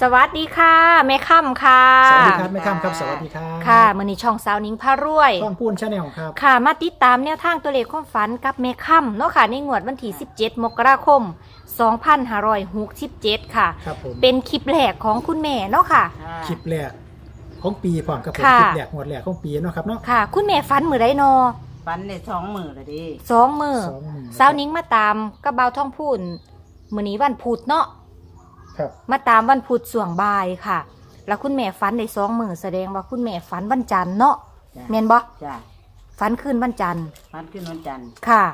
สวัสดีค่ะแม่ค่ำค่ะ สวัสดีครับแม่ข้ามครับสวัสดีครับค่ะมือนี้ช่องสาวนิ้งพารวยช่องพูนชาแนลครับ ค่ะมาติดตามแนวทางตัวเลขความฝันกับแม่ค่ำเนาะค่ะในงวดวันที่ 17 มกราคม 2567 ค่ะ ครับผมเป็นคลิปแรกของคุณแม่เนาะค่ะ คลิปแรกของปีพร้อมกับผมค่ะ คลิปแรกงวดแรกของปีเนาะครับเนาะค่ะ คุณแม่ฝันมือไดนอฟันในสองมือเลยดิสองมือสองหมื่นสาวนิ้งมาตามกระเบาท่องพูนมือนี้วันพุธเนาะ ครับ มาตามวันพุธส่วงบ่ายค่ะ แล้วคุณแม่ฝันได้สองมือแสดงว่าคุณแม่ฝันวันจันทร์เนาะจ้ะแม่นบ่จ้ะฝันคืนวันจันทร์ฟันขึ้นวันจันทร์ค่ะ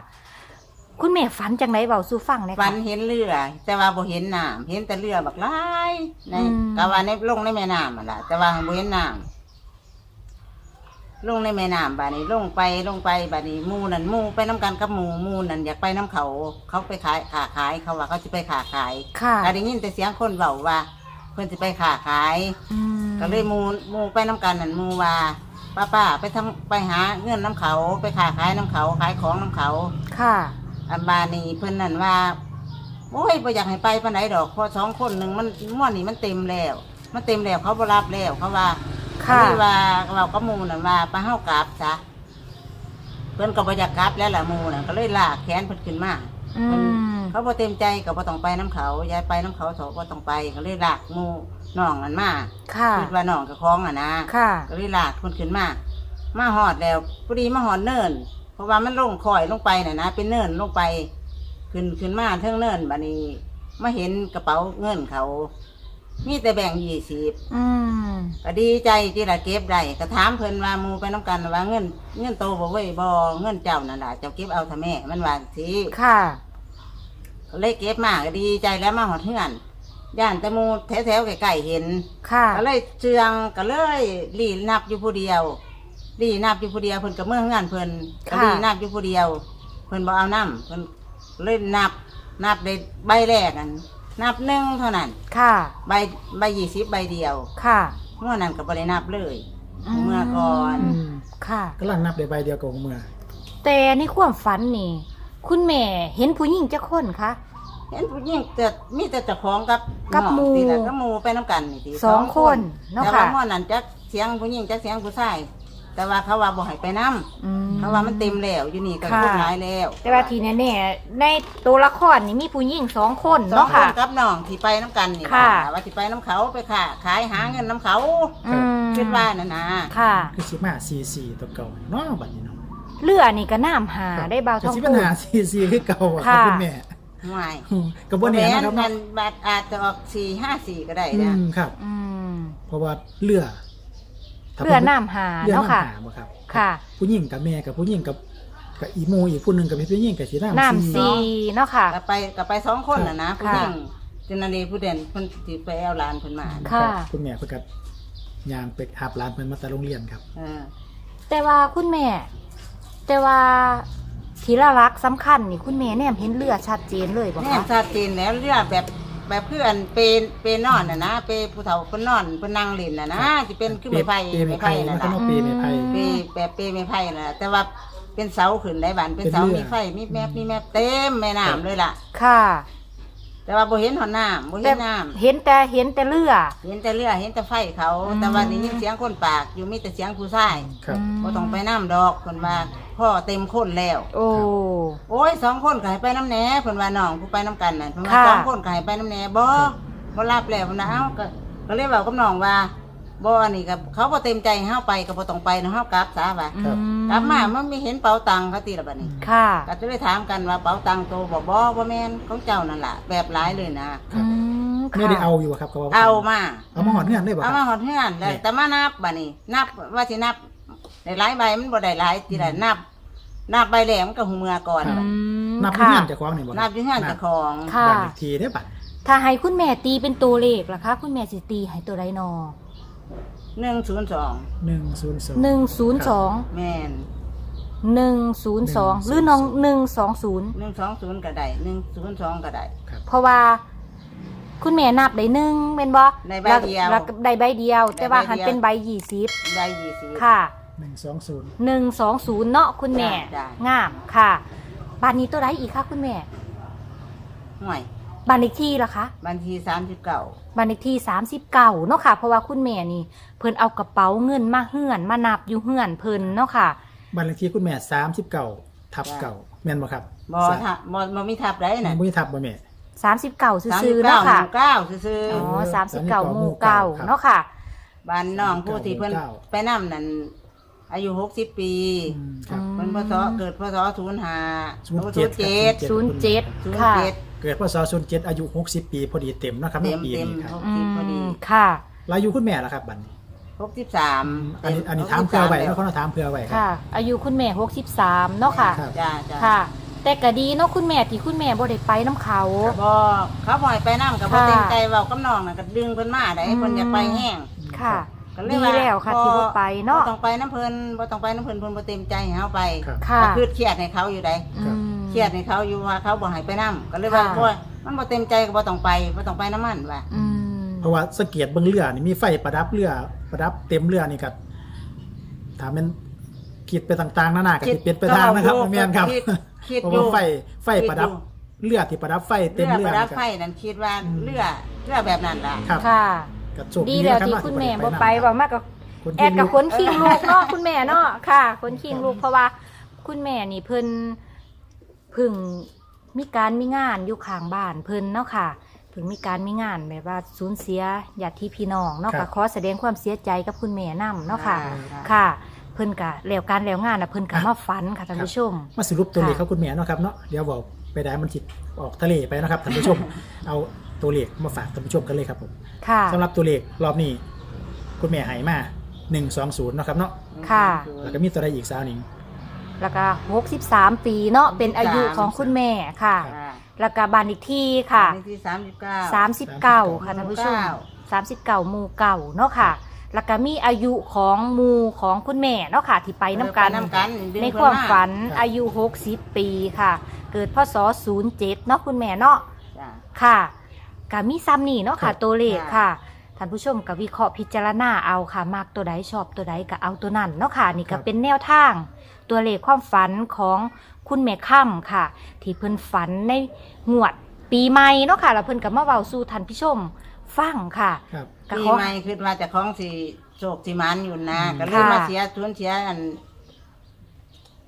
คุณแม่ฝันจังไรเบาสู่ฟังหนะฟัคะนเห็นเรือ แต่ว่าบ่เห็นน้ำเห็นแต่เรือบักหลายในอืมกะว่าในลงในแม่น้ำอะล่ะแต่ว่าบ่เห็นน้ำ ลงในแม่น้ำบาดนี้ลงไปลงไปบาดนี้หมูนั่นหมูไปน้ำกันกับหมูหมูนั่นอยากไปน้ำเขาเขาไปขายขาขายเขาว่าเขาจะไปขาขายค่ะก็ได้ยินแต่เสียงคนเบาว่า เพื่อนจะไปขาขาย อืมก็เลยหมูหมูไปน้ำกันนั่นหมูว่าป้าป้าไปทำไปหาเงินน้ำเขาไปขาขายน้ำเขาขายของน้ำเขา ค่ะ อันบานี่เพิ่นนั่นว่าโอ้ยบ่อยากให้ไปปานไหนดอกเพราะสองคนหนึ่งมันม่วนนี่มันเต็มแล้ว มันเต็มแล้วเขาบ่รับแล้วเขาว่า ค่ะเขาเลยว่าเราก็หมูนั่นว่าไปเฮากลับซะเพิ่นก็บ่อยากกลับแล้วล่ะหมูนั่นก็เลยลากแขนเพิ่นขึ้นมาอืม เขาบ่เต็มใจก็บ่ต้องไปน้ำเขายายไปน้ำเขาเถอะบ่ต้องไปก็เลยลากหมูน้องนั่นมาค่ะ คิดว่าน้องกับของอะนะ ค่ะ ก็เลยลากคนขึ้นมา มาหอดแล้วพอดีมาหอดเนินเพราะว่ามันลงคอยลงไปน่ะนะ เป็นเนินลงไป ขึ้นขึ้นมาเทิงเนินบัดนี้มาเห็นกระเป๋าเงินเขา มีแต่แบ่งยี่สิบอืมก็ดีใจที่ละเก็บได้ก็ถามเพิ่นว่าหมูไปน้ำกันว่าเงินเงินโตบ่เว้ยบ่เงินเจ้านั่นล่ะเจ้าเก็บเอาทำแม่มันว่าสิค่ะ ก็เลยเก็บมาก็ดีใจแล้วมาหอดเฮือนย่านแต่หมูแถวๆใกล้ๆเห็น ค่ะ ก็เลยเชืองก็เลยรีนับอยู่ผู้เดียวรีนับอยู่ผู้เดียวเพิ่นกับเมื่องานเพิ่นก็ค่ะ รีนับอยู่ผู้เดียว เพิ่นบ่เอาน้ำเพิ่นเลยนับนับได้ใบแรกอัน นับหนึ่งเท่านั้น ค่ะใบใบยี่สิบใบเดียวค่ะเมื่อนั้นก็บ่ได้นับเลย เมื่อก่อน อืมค่ะกำลังนับได้ใบเดียวกับของเมื่อแต่ในความฝันนี่ คุณแม่เห็นผู้หญิงจะคนคะ เห็นผู้หญิงแต่มีแต่เจ้าของกับกับน้องหมู่ตีละกับหมู่ไปน้ำกันนี่ติสองคนเนาะแต่ค่ะว่าเมื่อนั้นจักเสียงผู้หญิงจักเสียงผู้ชาย แต่ว่าเขาว่าบ่ให้ไปนํอืมเพราะว่ามันเต็มแล้วอยู่นี่ก็ค่ะ คนหลายแล้วแต่ว่าทีนี้เนี่ยในตัวละครนี่มีผู้หญิงสองคนสองเนาะคค่ะ นกับน้องที่ไปน้ำกันนี่ค่ะ ว่าที่ไปน้ำเขาไปค่ะ ขายหาเงินน้ำเขาอืมคิดว่าน่ะนะค่ะ คือสิมาซีซีตัวเก่าเนาะบัดนี้เนาะเรือนี่ก็น้ำหาได้เบาก็ท้องสิปัญพูน หาซีซีคือเก่าอะครับค่ะ คุณแม่ห่วยอืมกับบ่แน่นะครับมัเนาะนบัตรอาจจะออกสี่ห้าสี่ก็ได้อืนะมครับ อืมเพราะว่าเรือถ้า เรือน้ำหาเรือเนาะค่ะ น้ำหาบ่ครับค่ะ ผู้หญิงกับแม่กับผู้หญิงกับกับอีโมอีกผู้หนึงกับเป็นผู้หญิงกับสีน้ำน้ำซีเนาะค่ะ ก็ไปก็ไปสองคนน่ะนะผู้ค่ะหญิงเจนารีผู้เด่นเพิ่นที่ไปเอาหลานเพิ่นมาค่ะ รับคุณแม่เพิ่นกับยางไปหาบหลานเพิ่นมาแต่โรงเรียนครับ เออแต่ว่าคุณแม่ แต่ว่าทีละรักสำคัญนี่คุณแม่แนมเห็นเรือชัดเจนเลยบ่แน่คะชัดเจนแล้วเรื่องแบบ แบบเพื่อนเป็นเป็นนอนน่ะนะเปผู้เฒ่าเพิ่นนอนเพิ่นนั่งเล่นน่ะนะสิเป็นคือไม้ไผ่เปย์ไม้ไม้ไผ่ไผ่น่ะแล้วก็นะมาเปย์ไม้ไผ่เปแบบเปไม้ไผ่น่ะแต่ว่าเป็นเสาขึ้นได้บานเป็นเสาเป็นเรือมีไฟมีแมบมีแมบเต็มแม่น้ำเลยล่ะ ค่ะ แต่ว่าบ่เห็นหอนน้ำบ่เห็แต่นน้เห็นแต่เห็นแต่เรือำเห็นแต่เรือเห็นแต่ไฟเขาอืมแต่ว่าได้ยินเสียงคนปากอยู่มีแต่เสียงผู้ชายครับบ่ต้องไปน้ำดอกเพิ่นว่า พ่อเต็มคนแล้ว โอ้ โอ้ยสองคนก็ให้ไปน้ำแหน่เพิ่นว่าน้องผู้ไปน้ำกันน่ะเพิ่นว่าค่ะสองคนก็ให้ไปน้ำแหน่บ่บ่รับแล้วเพิ่นว่าเอ้าก็ก็เลยเว้ากับน้องว่าบ่อันนี้ก็เขาบ่เต็มใจให้เฮาไปก็บ่ต้องไปเนาะเฮากลับซะว่าครับอืกลับมามันไม่เห็นเป๋าตังค์เขาตีละบัดนี้ ค่ะก็จะเลยถามกันว่าเป๋าตังค์โตบ่บ่บ่แม่นของเจ้านั่นล่ะแบบหลายเลยนะ อืมไม่ได้ค่ะเอาอยู่อะครับก็ว่เอามาเอามาหอดเงื่อนได้บ่คเอารับมาหอดเฮือนแล้วเนี่ย แต่มานับบัดนี้ นับว่าสินับได้หลายใบมันบ่ได้หลายทีละนับ นับใบแหลมนก็หูเมือก่อนอืมนับค่ะเงื่อนเจะคล้าของนี่บ่ครับนับอยู่เฮือนเจ้าของ ค่ะบัตรอีกทีได้บัตรถ้าให้คุณแม่ตีเป็นตัวเลขล่ะคะ คุณแม่สิตีให้ตัวไรนอหนึ่งศูนย์สองหนึ่งศูนย์สองหนึ่งศูนย์สองแม่นหนึ่งศูนย์สองหรือน้องหนึ่งสองศูนย์หนึ่งสองศูนย์ก็ได้หนึ่งศูนย์สองก็ได้ครับเพราะว่า คุณแม่นับได้หนึ่งเป็นบ่ได้ใบเดียวแล้ได้ใบเดียว แต่ว่าได้ใบเดียวหันเป็นใบยี่สิบได้ยี่สิบค่ะ หนึ่งสองศูนย์หนึ่งสองศูนย์เนาะคุณแม่ จ้ะ งามค่ะบานนี้ตัวไรอีกคะคุณแม่ห่วยบ้านเลขที่ล่ะคะบัญชีสามสิบเก้าบ้านเลขที่39เนาะค่ะ เพราะว่าคุณแม่นี่ เพิ่นเอากระเป๋าเงินมาเฮือนมานับอยู่เฮือนเพิ่นเนาะค่ะบ้านเลขที่คุณแม่สามสิบเก้าทับเก่าแม่นบ่ครับบอทับบอบมีทับได้น่ะบ่มีทับบ่แม่39สามซื่สิอบๆเก้าเนาะหค่ะมู่เก้าซื่ออ๋อๆ39หมู่เก้าเนาะค่ะบ้านน้องผู้ที่เพิ่นเก้า ไปนำนั่น อายุหกสิบปีอืมครับเพิ่นพศเกิดพศศูนย์ห้าศูนย์ศูนย์เจ็ดเจ็ดครับศูนย์เจ็ดศูนย์ค่ะเจ็ดเกิดพศ07อายุ 60 ปีพอดีเต็มเนาะครับเต็ในมปีเต็มนี้ครับหกอืสิบพอดีมค่ะ แล้วอายุคุณแม่ล่ะครับบัดนี้หกสิบสามอันนี้อันนี้ถามเพื่อไว้แล้วเขาถามเพื่อไว้ครับ ค่ะ อายุคุณแม่63เนาะค่ะ ครับ จ้าจ้าค่ะ แต่ก็ดีเนาะคุณแม่ที่คุณแม่บ่ได้ไปน้ำเขา บอเขาบ่อยไปนั่งกับบ่ค่ะเต็มใจเว้ากับน้องน่ะก็ดึงเพิ่นมาได้อืม เพิ่นอยากไปแห้งค่ะ ก็เลยดีว่าแล้วค่ะที่บ่ไปเนาะ บ่ต้องไปน้ำเพิ่นบ่ต้องไปน้ำเพิ่นเพิ่นบ่เต็มใจให้เฮาไปครับ ค่ะก็คือเครียดให้เขาอยู่ได้ครับอืม เครียดให้เขาอยู่ว่าเขาบ่ให้ไปนํก็เลยว่าค่ะบ่มันบ่เต็มใจก็บ่ต้องไปบ่ต้องไปน้ำมันว่า อืม เพราะว่าสังเกตเบิ่งเรือนี่มีไฟประดับเรือประดับเต็มเรือนี่ครับถามเป็นคิดไปต่างๆนานาก็สิเป็นไปทางนะครับบ่แม่นครับคิดคิดเพราะอยู่ว่าไฟไฟคิดประดับอยู่ เรือที่ประดับไฟเต็เรือมเรือประดับนี่ไฟครับนั่นคิดว่าอืม เรือเรือแบบนั้นล่ะ ครับ ค่ะ ก็โชดีแล้วนะรับที่ว่าคุณแม่สิบ่ด้ไปนำบ่มากกับคนแอที่ดกับคนขิงลูกเนาะคุณแม่เนาะค่ะคนขิงลูกเพราะว่าคุณแม่นี่เพิ่นเพึ่งมีการมีงานอยู่ข้างบ้านเพิ่นเนาะค่ะเพิ่งมีการมีงานแบบว่าสูญเสียญาติพี่น้องเนาะครัก็บขอแสดงความเสียใจกับคุณแม่นํเนาะค่ะค่ะ ค่ะ เพิ่นกะแล้วการแล้วงานน่ะเพิ่นกะมาฝันค่ะท่านผู้ชมมาสรุปตัวเลขค่ะเขาคุณแม่เนาะครับเนาะเดี๋ยวบอก ไปได้มันจิตออกทะเลไปนะครับท่านผู้ชม เอาตัวเลขมาฝากท่านผู้ชมกันเลยครับผมค่ะสำหรับตัวเลขรอบนี้คุณแม่ใหายมา120เนาะครับเนาะค่ะ แล้วก็มีตัวใดอีกสาวหนิง แล้วก็63 ปีเนาะเป็นอายุของคุณแม่ค่ะ ค่ะแล้วก็บ้านอีกที่ค่ะอันนี้ที่สามสิบเก้าสามสิบเก้าค่ะท่านผู้ชมเก้าสามสิบเก้าหมู่เก่าเนาะค่ะ แล้วก็มีอายุของหมู่ของคุณแม่เนาะค่ะที่ไปน้ำกันไปน้ำกันดึงในเพิ่ความมาฝันอายุหกสิบปีค่ะ เกิดพศศูนย์เจ็ดเนาะคุณแม่เนาะจ้ะ ค่ะก็มีซ้ำนี่เนาะค่ะ ตัวเลขค่ะ ค่ะท่านผู้ชมก็วิเคราะห์พิจารณาเอาค่ะมากตัวใดชอบตัวใดก็เอาตัวนั้นเนาะค่ะ นี่ครัก็บเป็นแนวทาง ตัวเลขความฝันของคุณแม่ค่ำค่ะ ที่เพิ่นฝันในงวดปีใหม่เนาะค่ะแล้วเพิ่นก็มาเว้าสู่ท่านผู้ชมฟังค่ะครับ ก็ปีขอ ใหม่คือว่าเจะของสีโศกสีมันอยู่นะ อืม ก็เลยค่ะมาเสียทุนเสียอัน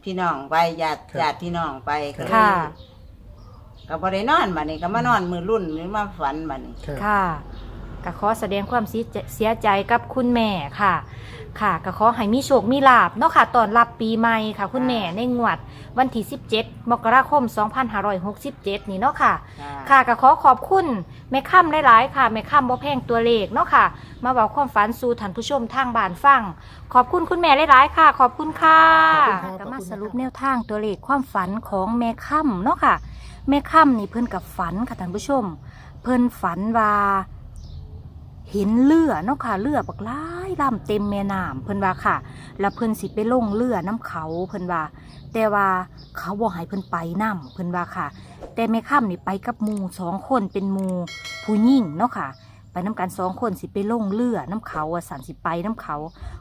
พี่น้องไปญาติครับ ญาติพี่น้องไปก็เลยค่ะ ก็บ่ได้นอนบัดนี้ก็มานอนมือรุ่นหรือมาฝันบัดนี้ ครับ ค่ะ ก็ขอแสดงความเสียใจเสียใจกับคุณแม่ค่ะ ค่ะก็ขอให้มีโชคมีลาบเนาะค่ะตอนรับปีใหม่ค่ะ คุณแม่ในงวดวันที่ 17 มกราคม 2567 นี่เนาะค่ะ ค่ะก็ขอขอบคุณแม่ค่ำหลายๆ ค่ะแม่ค่ำบ่แพงตัวเลขเนาะค่ะ มาบอกความฝันสู่ท่านผู้ชมทางบ้านฟัง ขอบคุณคุณแม่หลายๆ ค่ะ ขอบคุณค่ะขอบคุณครับ ก็มาขอบคุณครับสรุปแนวทางตัวเลขความฝันของแม่ค่ำเนาะค่ะ แม่ค่ำนี่เพิ่นกับฝันค่ะท่านผู้ชม เพิ่นฝันว่า เห็นเรือเนาะค่ะเรือบักหลายลำเต็มแม่น้ำเพิ่นว่าค่ะ แล้วเพิ่นสิไปลงเรือน้ำเขาเพิ่นว่า แต่ว่าเขาบ่ให้เพิ่นไปน้ำเพิ่นว่าค่ะ แต่แม่ค่ำนี่ไปกับมูสองคนเป็นมูผู้หญิงเนาะค่ะ ไปน้ำกันสองคนสิไปลงเรือน้ำเขาว่าสันสิไปน้ำเขา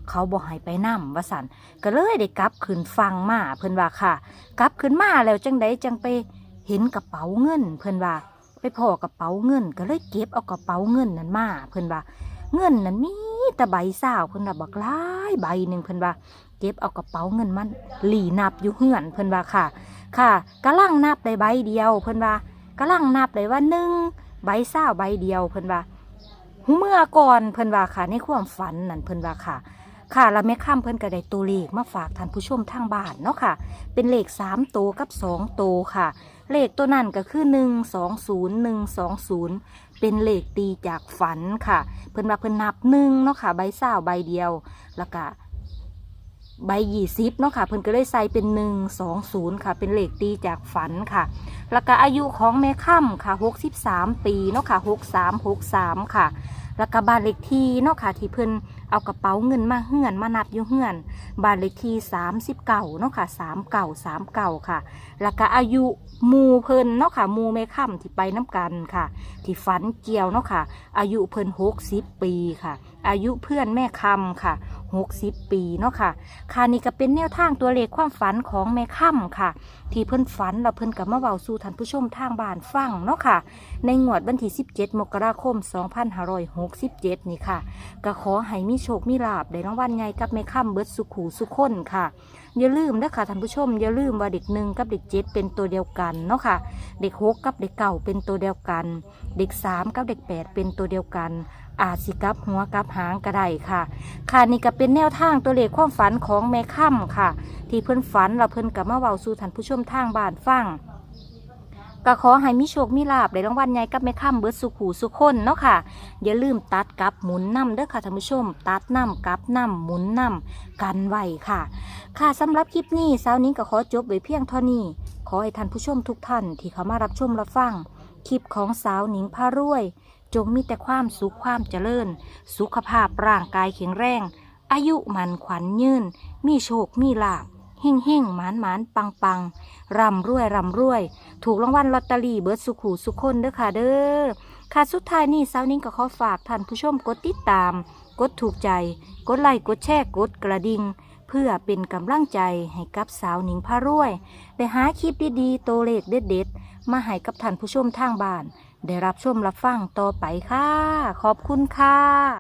เขาบ่ให้ไปน้ำว่าสันก็เลยได้กลับขึ้นฟังมาเพิ่นว่าค่ะ กลับขึ้นมาแล้วจังใดจังไปเห็นกระเป๋าเงินเพิ่นว่า ไปพอกระเป๋าเงิน ก็เลยเก็บเอากระเป๋าเงินนั้นมาเพิ่นว่า เงินนั้นมีแต่ใบสาวเพิ่นว่าบักหลายใบหนึ่งเพิ่นว่า เก็บเอากระเป๋าเงินมันหลีนับอยู่เฮือนเพิ่นว่าค่ะ ค่ะกำลังนับได้ใบเดียว เพิ่นว่ากำลังนับได้ว่าหนึ่งใบสาวใบเดียวเพิ่นว่าหูเมื่อก่อนเพิ่นว่าค่ะในความฝันนั่นเพิ่นว่าค่ะ ค่ะแล้วแม่ข้ามเพิ่นก็ไดตัวเลขมาฝากท่านผู้ชมทางบ้านเนาะค่ะ เป็นเลขสามตัวกับสองตัวค่ะ เลขตัวนั้นก็คือหนึ่งสองศูนย์หนึ่งสองศูนย์เป็นเลขตีจากฝันค่ะ เพิ่นว่าเพิ่นนับหนึ่งเนาะค่ะ ใบสาใบเดียวแล้วก็ใบยี่สิบเนาะค่ะ เพิ่นก็เลยใส่เป็นหนึ่งสองศูนย์ค่ะ เป็นเลขตีจากฝันค่ะ แล้วก็อายุของแม่ค่ำค่ะหกสิบสามปีเนาะค่ะหกสามหกสามค่ะ แล้วก็บ้านเลขที่เนาะค่ะที่เพิ่น เอากระเป๋าเงินมาเฮือนมานับอยู่เฮือนบ้านเลขที่สามสิบเก่าเนาะค่ะสามเก่าสามเก่าค่ะ แล้วก็อายุมูเพิ่นเนาะค่ะมูแม่ค่ำที่ไปน้ำกันค่ะ ที่ฝันเกี่ยวเนาะค่ะ อายุเพิ่นหกสิบปีค่ะ อายุเพื่อนแม่คำค่ะ 60 ปีเนาะค่ะ ค่ะนี่ก็เป็นแนวทางตัวเลขความฝันของแม่ค่ำค่ะ ที่เพิ่นฝันเราเพิ่นกับมาเว้าสู่ท่านผู้ชมทางบ้านฟังเนาะค่ะ ในงวดวันที่ 17 มกราคม 2567 นี่ค่ะ ก็ขอให้มีโชคมีลาบได้รางวัลใหญ่กับแม่ค่ำเบิดสุขูสุขคนค่ะ อย่าลืมนะคะท่านผู้ชม อย่าลืมว่าเด็กหนึ่งกับเด็กเจ็ดเป็นตัวเดียวกันเนาะค่ะ เด็กหกกับเด็กเก่าเป็นตัวเดียวกัน เด็กสามกับเด็กแปดเป็นตัวเดียวกันอาจสิกับหัวกับหางก็ได้ค่ะ ค่ะนี่ก็เป็นแนวทางตัวเลขความฝันของแม่ค่ำค่ะ ที่เพื่อนฝันเราเพื่อนกับมาเว้าสู่ท่านผู้ชมทางบ้านฟัง ก็ขอให้มีโชคมีลาบได้รางวัลใหญ่กับแม่ค่ำเบิดสุขูสุขคนเนาะค่ะ อย่าลืมตัดกับหมุนน้ำเด้อค่ะท่านผู้ชม ตัดน้ำกับน้ำหมุนน้ำกันไว้ค่ะ ค่ะสำหรับคลิปนี้สาวนิ้งก็ขอจบไว้เพียงเท่านี้ ขอให้ท่านผู้ชมทุกท่านที่เข้ามารับชมรับฟังคลิปของสาวหนิงพารวย จงมีแต่ความสุขความเจริญ สุขภาพร่างกายแข็งแรง อายุมันขวัญยืน มีโชคมีลาบ เฮ่งเฮ่งหมานหมานปังปังร่ำรวยร่ำรวย ถูกรางวัลลอตเตอรี่เบิร์ดสุขูสุขคนเด้อค่ะเด้อค่ะสุดท้ายนี้สาวนิ้งก็ขอฝากท่านผู้ชมกดติดตาม กดถูกใจ กดไลค์กดแชร์กดกระดิ่งเพื่อเป็นกำลังใจให้กับสาวหนิงพารวย ได้หาคลิปดีๆ โตเลขเด็ดๆ มาให้กับท่านผู้ชมทางบ้าน ได้รับชมรับฟังต่อไปค่ะ ขอบคุณค่ะ